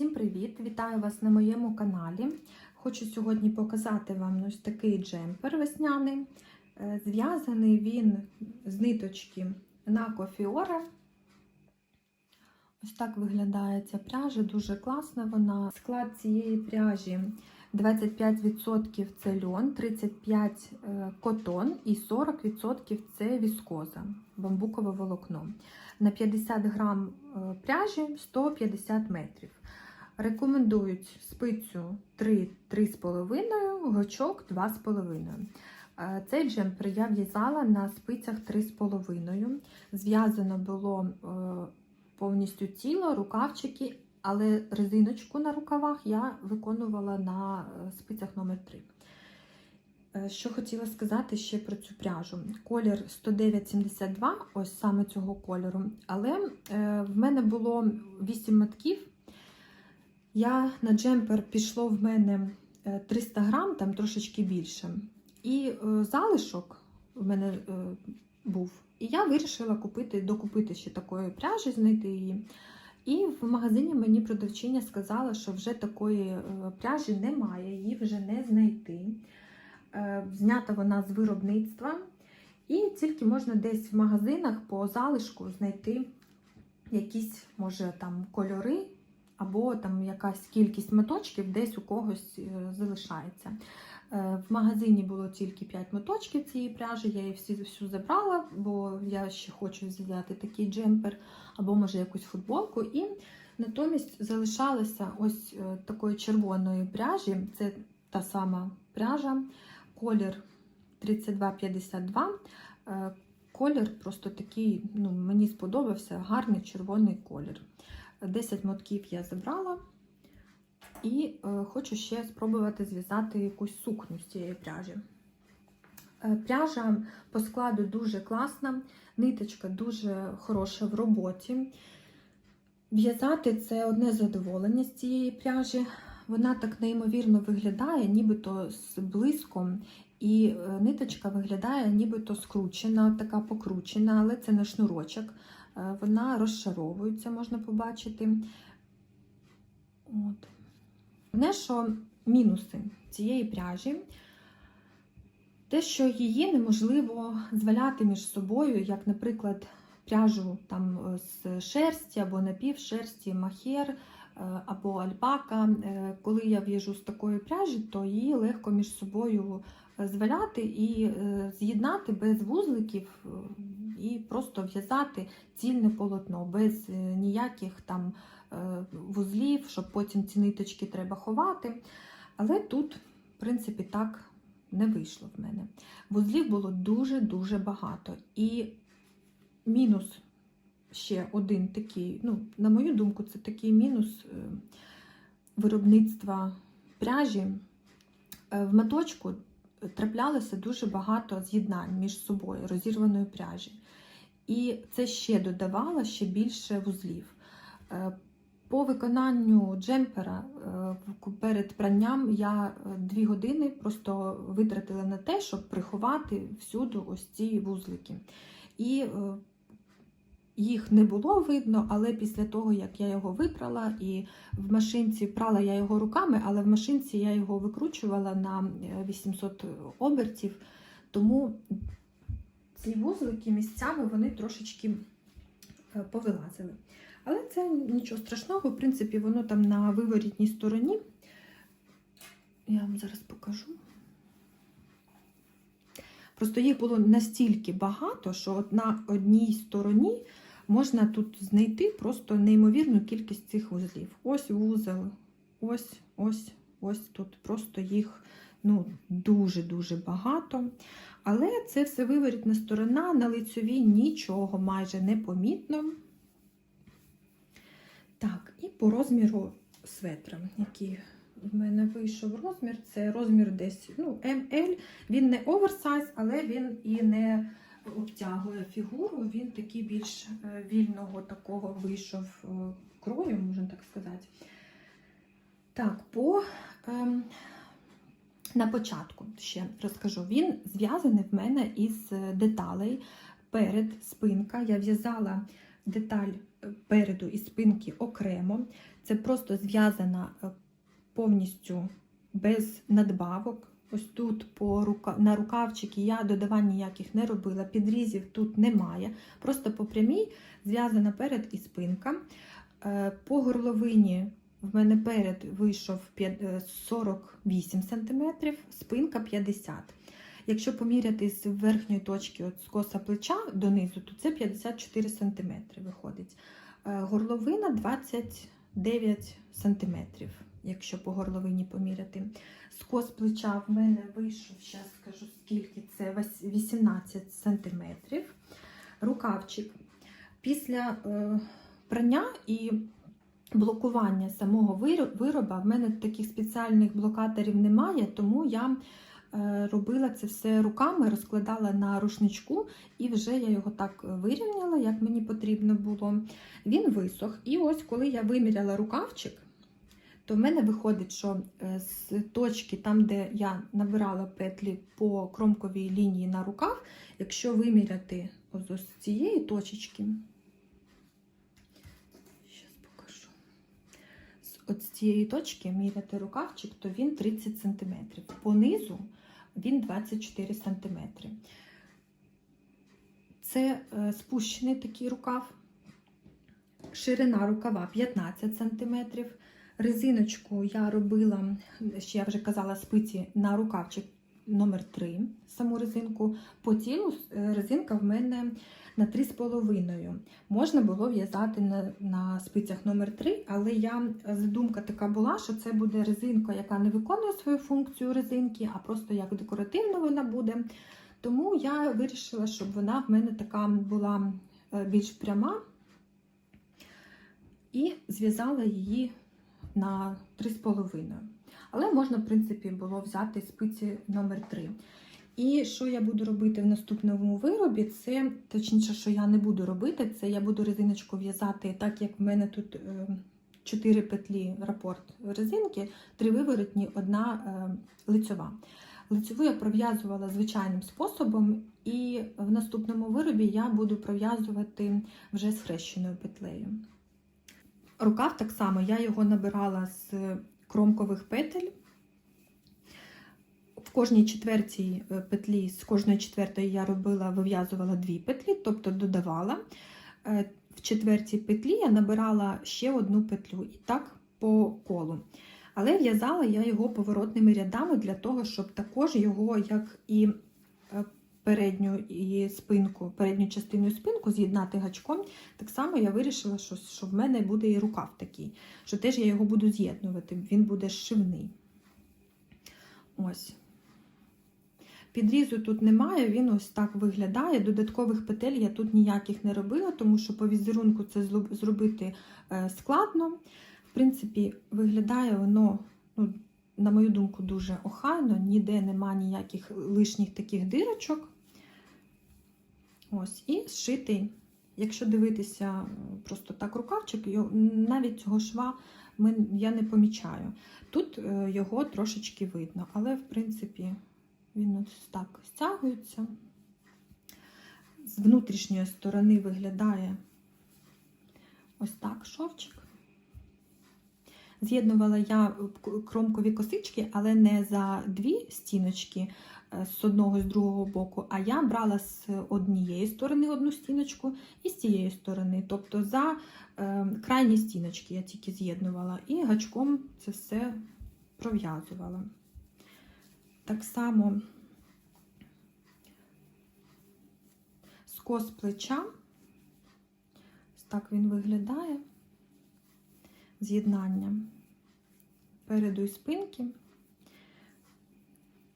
Всім привіт! Вітаю вас на моєму каналі. Хочу сьогодні показати вам ось такий джемпер весняний. Е, Зв'язаний він з ниточки на кофіора. Ось так виглядає ця пряжа, дуже класна вона. Склад цієї пряжі 25% це льон, 35% котон і 40% це віскоза, бамбукове волокно. На 50 грам е, пряжі 150 метрів. Рекомендують спицю 3-3,5, гачок 2,5. Е, Цей джемпер я в'язала на спицях 3,5. Зв'язано було е, повністю тіло, рукавчики, але резиночку на рукавах я виконувала на е, спицях номер 3 Е, Що хотіла сказати ще про цю пряжу. Колір 109,72, ось саме цього кольору. Але в мене було 8 мотків. Я на джемпер пішло в мене е, 300 грам, там трошечки більше. І е, залишок в мене е, був. І я вирішила купити, докупити ще такої пряжі, знайти її. І в магазині мені продавчиня сказала, що вже такої е, пряжі немає, її вже не знайти. Е, Знята вона з виробництва. І тільки можна десь в магазинах по залишку знайти якісь, може, там кольори, або там якась кількість моточків десь у когось е, залишається. Е, В магазині було тільки 5 моточків цієї пряжі, я її всі всю забрала, бо я ще хочу взяти такий джемпер, або може якусь футболку. І натомість залишалося ось е, такої червоної пряжі, це та сама пряжа, колір 3252. Е, Колір просто такий, ну, мені сподобався, гарний червоний колір. 10 мотків я забрала. І е, хочу ще спробувати зв'язати якусь сукню з цієї пряжі. Е, пряжа по складу дуже класна, ниточка дуже хороша в роботі. В'язати це одне задоволення з цієї пряжі. Вона так неймовірно виглядає, нібито з блиском, і е, ниточка виглядає нібито скручена, така покручена, але це не шнурочок. Е, Вона розшаровується, можна побачити. От. Одне, що мінуси цієї пряжі, те, що її неможливо зваляти між собою, як, наприклад, пряжу там з шерсті або напівшерсті, махер е, або альпака. Е, Коли я в'яжу з такої пряжі, то її легко між собою зваляти і е, з'єднати без вузликів е, і просто в'язати цільне полотно, без е, ніяких там е, вузлів, щоб потім ці ниточки треба ховати. Але тут, в принципі, так не вийшло в мене. Вузлів було дуже-дуже багато. І мінус ще один такий, ну, на мою думку, це такий мінус е, виробництва пряжі. В моточку траплялося дуже багато з'єднань між собою, розірваної пряжі. І це ще додавало ще більше вузлів. Е, По виконанню джемпера е, перед пранням я е, дві години просто витратила на те, щоб приховати всюди ось ці вузлики. І їх не було видно, але після того, як я його випрала, і в машинці прала я його руками, але в машинці я його викручувала на е, 800 обертів, тому ці вузлики місцями вони трошечки е, повилазили. Але це нічого страшного, в принципі, воно там на виворітній стороні. Я вам зараз покажу. Просто їх було настільки багато, що на одній стороні можна тут знайти просто неймовірну кількість цих вузлів. Ось вузол, ось, ось, ось тут. Просто їх ну, дуже-дуже багато. Але це все виворітна сторона, на лицьовій нічого майже не помітно. Так, і по розміру светра, який в мене вийшов розмір, це розмір десь ну, ML. Він не оверсайз, але він і не обтягує фігуру, він такий більш е, вільного такого вийшов е, крою, можна так сказати. Так, по ем, на початку ще розкажу. Він зв'язаний в мене із деталей перед спинка. Я в'язала деталь переду і спинки окремо. Це просто зв'язана е, повністю без надбавок. Ось тут по рука... на рукавчики я додавань ніяких не робила, підрізів тут немає. Просто по прямій зв'язана перед і спинка. Е, По горловині в мене перед вийшов е, 48 см, спинка 50 Якщо поміряти з верхньої точки от з коса плеча донизу, то це 54 см виходить. Е, Горловина 29 см, якщо по горловині поміряти. Скос плеча в мене вийшов, зараз скажу скільки, це 18 см. Рукавчик. Після е, прання і блокування самого вироба в мене таких спеціальних блокаторів немає, тому я е, робила це все руками, розкладала на рушничку, і вже я його так вирівняла, як мені потрібно було. Він висох. І ось коли я виміряла рукавчик, то в мене виходить, що е, з точки, там, де я набирала петлі по кромковій лінії на рукав, якщо виміряти з цієї точечки, покажу. З цієї точки міряти рукавчик, то він 30 см. Понизу він 24 см. Це е, спущений такий рукав. Ширина рукава 15 см. Резиночку я робила, ще я вже казала, спиці на рукавчик номер 3 саму резинку. По тілу е, резинка в мене на 3,5. Можна було в'язати на, на спицях номер 3 але я задумка така була, що це буде резинка, яка не виконує свою функцію резинки, а просто як декоративна вона буде. Тому я вирішила, щоб вона в мене така була е, більш пряма і зв'язала її на 3,5. Але можна, в принципі, було взяти спиці номер 3. І що я буду робити в наступному виробі, це точніше, що я не буду робити, це я буду резиночку в'язати, так як в мене тут 4 петлі рапорт резинки, 3 виворотні, одна е, лицьова. Лицьову я пров'язувала звичайним способом, і в наступному виробі я буду пров'язувати вже з хрещеною петлею. Рукав так само, я його набирала з кромкових петель. В кожній четвертій е, петлі, з кожної четвертої я робила, вив'язувала дві петлі, тобто додавала. Е, В четвертій петлі я набирала ще одну петлю, і так по колу. Але в'язала я його поворотними рядами для того, щоб також його, як і передню і спинку, передню частину спинку з'єднати гачком. Так само я вирішила, що, що в мене буде і рукав такий, що теж я його буду з'єднувати, він буде зшивний. Ось. Підрізу тут немає, він ось так виглядає. Додаткових петель я тут ніяких не робила, тому що по візерунку це зробити е, складно. В принципі, виглядає воно, ну, на мою думку, дуже охайно, ніде нема ніяких лишніх таких дирочок. Ось, і зшитий. Якщо дивитися просто так рукавчик, навіть цього шва я не помічаю. Тут е, його трошечки видно, але в принципі він ось так стягується. З внутрішньої сторони виглядає ось так шовчик. З'єднувала я кромкові косички, але не за дві стіночки е, з одного з другого боку, а я брала з однієї сторони одну стіночку і з цієї сторони. Тобто за е, крайні стіночки я тільки з'єднувала і гачком це все пров'язувала. Так само скос плеча. Так він виглядає. З'єднання переду і спинки.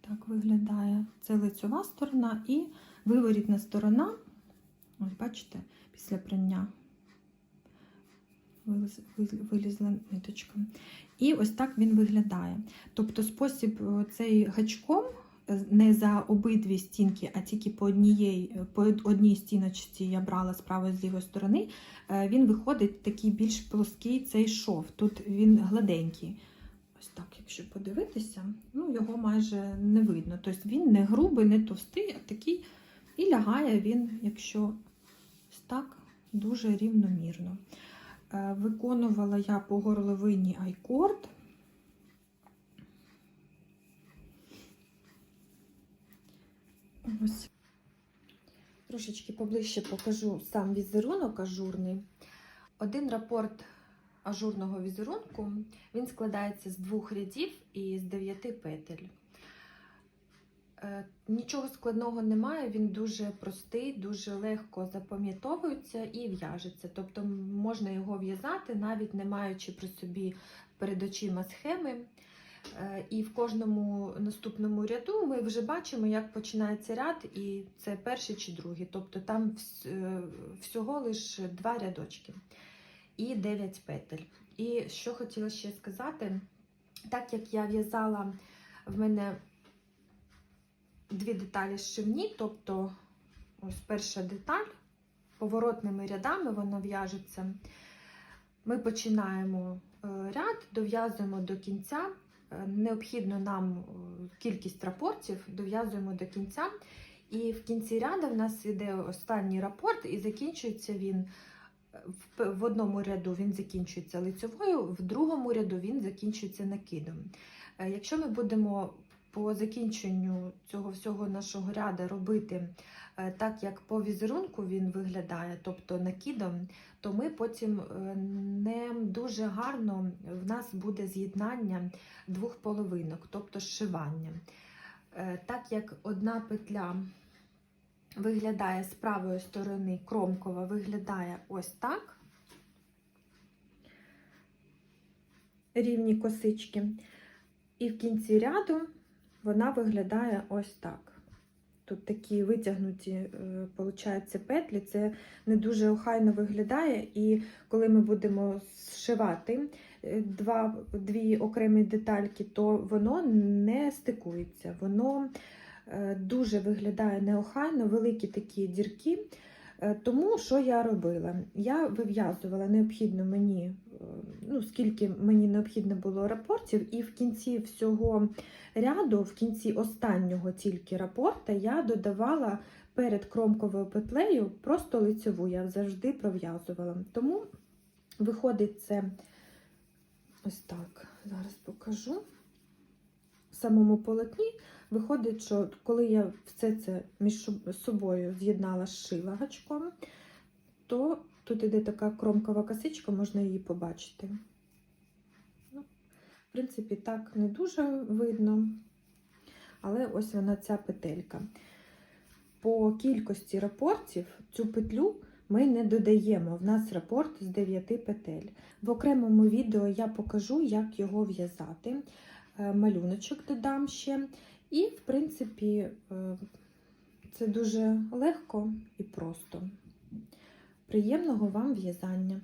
Так виглядає. Це лицьова сторона і виворітна сторона. Ось, бачите, після прання виліз- виліз- вилізла ниточка. І ось так він виглядає. Тобто спосіб е, цей гачком не за обидві стінки, а тільки по однієї, по одній стіночці я брала з з лівої сторони, е, він виходить такий більш плоский цей шов. Тут він гладенький. Ось так, якщо подивитися, ну його майже не видно. Тобто він не грубий, не товстий, а такий. І лягає він, якщо ось так, дуже рівномірно. Е, Виконувала я по горловині айкорд. Ось. Трошечки поближче покажу сам візерунок ажурний. Один рапорт ажурного візерунку він складається з двох рядів і з дев'яти петель. Е, Нічого складного немає, він дуже простий, дуже легко запам'ятовується і в'яжеться. Тобто можна його в'язати, навіть не маючи при собі перед очима схеми. Е, І в кожному наступному ряду ми вже бачимо, як починається ряд, і це перший чи другий. Тобто там е, всього лише два рядочки і 9 петель. І що хотіла ще сказати, так як я в'язала в мене дві деталі зшивні, тобто ось перша деталь, поворотними рядами вона в'яжеться. Ми починаємо е, ряд, дов'язуємо до кінця. Необхідно нам е, кількість рапортів, дов'язуємо до кінця. І в кінці ряду в нас йде останній рапорт, і закінчується він е, в одному ряду він закінчується лицьовою, в другому ряду він закінчується накидом. Е, Якщо ми будемо по закінченню цього всього нашого ряду робити е, так, як по візерунку він виглядає, тобто накидом, то ми потім е, не дуже гарно в нас буде з'єднання двох половинок, тобто зшивання. Е, Так як одна петля виглядає з правої сторони, кромкова виглядає ось так, рівні косички, і в кінці ряду вона виглядає ось так. Тут такі витягнуті, е, получаються, петлі, це не дуже охайно виглядає, і коли ми будемо зшивати е, два, дві окремі детальки, то воно не стикується. Воно е, дуже виглядає неохайно, великі такі дірки. Е, Тому що я робила? Я вив'язувала необхідно мені, е, ну, скільки мені необхідно було рапортів, і в кінці всього ряду, в кінці останнього тільки рапорта, я додавала перед кромковою петлею просто лицьову, я завжди пров'язувала. Тому виходить це ось так. Зараз покажу. В самому полотні виходить, що коли я все це між собою з'єднала, зшила гачком, то тут іде така кромкова косичка, можна її побачити. Ну, в принципі, так не дуже видно, але ось вона ця петелька. По кількості рапортів цю петлю ми не додаємо. В нас рапорт з 9 петель. В окремому відео я покажу, як його в'язати. Е, Малюночок додам ще. І, в принципі, е, це дуже легко і просто. Приємного вам в'язання!